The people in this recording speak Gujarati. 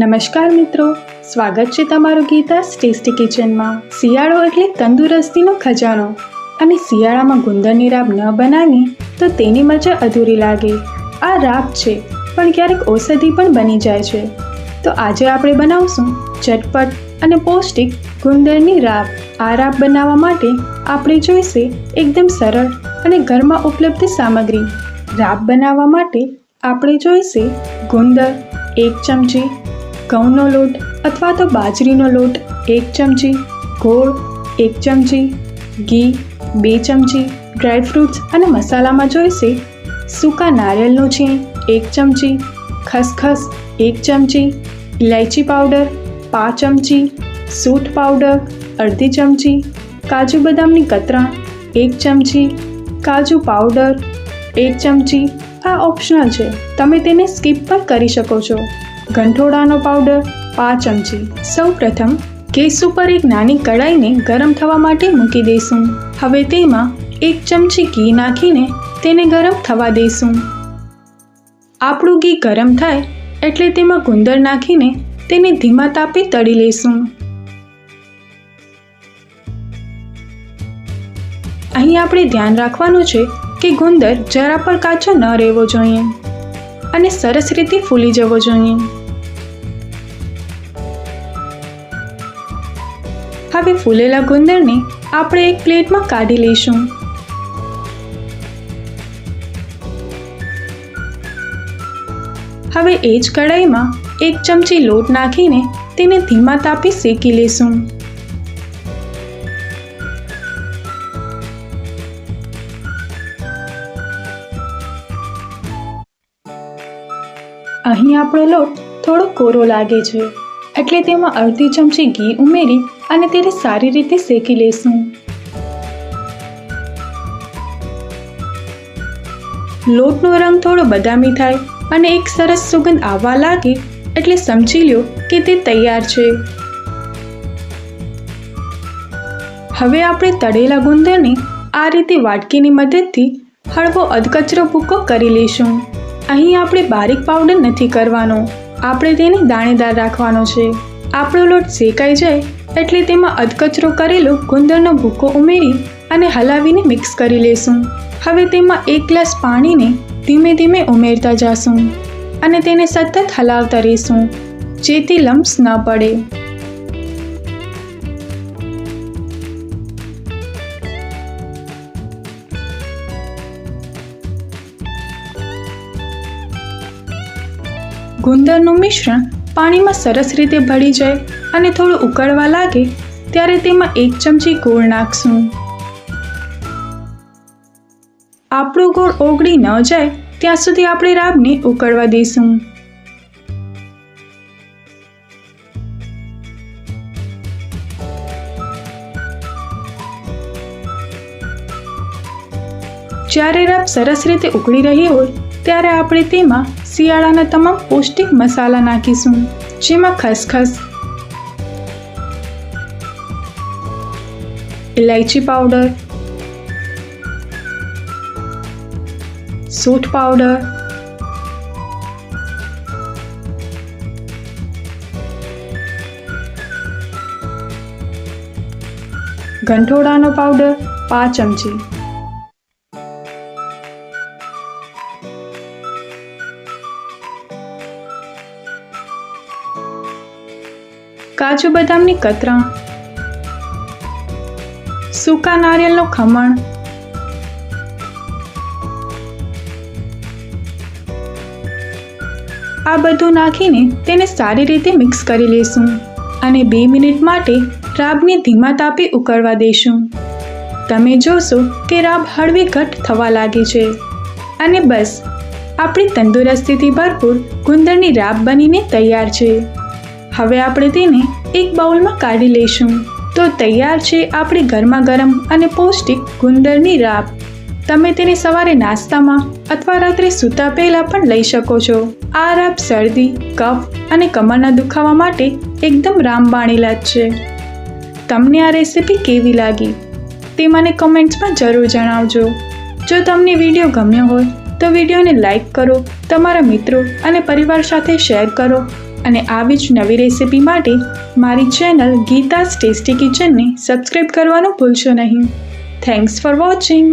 નમસ્કાર મિત્રો. સ્વાગત છે તમારું ગીતા ટેસ્ટી કિચનમાં શિયાળો એટલે તંદુરસ્તીનો ખજાનો. અને શિયાળામાં ગુંદરની રાબ ન બનાવી તો તેની મજા અધૂરી લાગે. આ રાબ છે, પણ ક્યારેક ઔષધિ પણ બની જાય છે. તો આજે આપણે બનાવશું ઝટપટ અને પૌષ્ટિક ગુંદરની રાબ. આ રાબ બનાવવા માટે આપણે જોઈશે એકદમ સરળ અને ઘરમાં ઉપલબ્ધ સામગ્રી. રાબ બનાવવા માટે આપણે જોઈશે ગુંદર એક ચમચી ઘઉંનો લોટ અથવા તો બાજરીનો લોટ એક ચમચી, ગોળ એક ચમચી, ઘી બે ચમચી ડ્રાયફ્રૂટ્સ અને મસાલામાં જોઈશે. સૂકા નારિયેળનું છીણ એક ચમચી, ખસખસ એક ચમચી ઇલાયચી પાવડર પાંચ ચમચી, સૂટ પાવડર અડધી ચમચી, કાજુ બદામની કતરા એક ચમચી, કાજુ પાવડર એક ચમચી. આ ઓપ્શનલ છે. તમે તેને સ્કીપ પણ કરી શકો છો. ગંઠોડાનો પાવડર, પાંચ ચમચી. સૌ પ્રથમ ગેસ ઉપર એક નાની કડાઈને ગરમ થવા માટે મૂકી દઈશું. હવે તેમાં એક ચમચી ઘી નાખીને તેને ગરમ થવા દઈશું. આપણું ઘી ગરમ થાય એટલે તેમાં ગુંદર નાખીને તેને ધીમા તાપે તળી લઈશું. અહીં આપણે ધ્યાન રાખવાનું છે કે ગુંદર જરા પણ કાચો ન રહેવો જોઈએ. અને સરસ રીતે ફૂલી જવો જોઈએ. હવે ફૂલેલા ગુંદરને આપણે એક પ્લેટમાં કાઢી લઈશું. હવે એ જ કઢાઈમાં એક ચમચી લોટ નાખીને તેને ધીમા તાપે શેકી લેશું અહીં આપણો લોટ થોડો કોરો લાગે છે. એટલે તેમાં અડધી ચમચી ઘી ઉમેરી અને તેને સારી રીતે શેકી લેશું. લોટનો રંગ થોડો બદામી થાય અને એક સરસ સુગંધ આવવા લાગે એટલે સમજી લ્યો કે તે તૈયાર છે. હવે આપણે તળેલા ગુંદરને આ રીતે વાટકીની મદદથી હળવો અધકચરો ભૂકો કરી લઈશું. અહીં આપણે બારીક પાવડર નથી કરવાનો. આપણે તેને દાણેદાર રાખવાનો છે. આપણો લોટ શેકાઈ જાય એટલે તેમાં અધકચરો કરેલો ગુંદરનો ભૂકો ઉમેરી અને હલાવીને મિક્સ કરી લેશું. હવે તેમાં એક ગ્લાસ પાણીને ધીમે ધીમે ઉમેરતા જાશું અને તેને સતત હલાવતા રહીશું, જેથી લમ્સ ન પડે. ગુંદરનું મિશ્રણ પાણીમાં સરસ રીતે ભળી જાય અને થોડું ઉકળવા લાગે, ત્યારે તેમાં એક ચમચી ગોળ નાખશું. આપણું ગોળ ઓગળી ન જાય, ત્યાં સુધી આપણે રાબને ઉકળવા દઈશું. જ્યારે રાબ સરસ રીતે ઉકળી રહી હોય, ત્યારે આપણે તેમાં શિયાળાના તમામ પૌષ્ટિક મસાલા નાખીશું, જેમાં ખસખસ ઇલાયચી પાવડર, સૂઠ પાવડર ગંઠોડાનો પાવડર પાંચ ચમચી કાજુ બદામની કતરણ, સૂકા નારિયેળનું ખમણ, આ બધું નાખીને તેને સારી રીતે મિક્સ કરી લઈશું અને બે મિનિટ માટે રાબને ધીમા તાપે ઉકળવા દઈશું તમે જોશો કે રાબ હળવી ઘટ થવા લાગે છે અને બસ, આપણી તંદુરસ્તીથી ભરપૂર ગુંદરની રાબ બનીને તૈયાર છે. હવે આપણે તેને એક બાઉલમાં કાઢી લઈશું. તો તૈયાર છે આપણી ગરમા ગરમ અને પૌષ્ટિક ગુંદરની રાબ તમે તેને સવારે નાસ્તામાં અથવા રાત્રે સૂતા પહેલાં પણ લઈ શકો છો. આ રાબ શરદી, કફ અને કમરના દુખાવા માટે એકદમ રામબાણ ઇલાજ છે. તમને આ રેસીપી કેવી લાગી? તે મને કમેન્ટ્સમાં જરૂર જણાવજો. જો તમને વીડિયો ગમ્યો હોય, તો વિડીયોને લાઈક કરો, તમારા મિત્રો અને પરિવાર સાથે શેર કરો. અને આવી જ નવી રેસિપી માટે મારી ચેનલ ગીતાસ ટેસ્ટી કિચનને સબસ્ક્રાઈબ કરવાનું ભૂલશો નહીં. Thanks for watching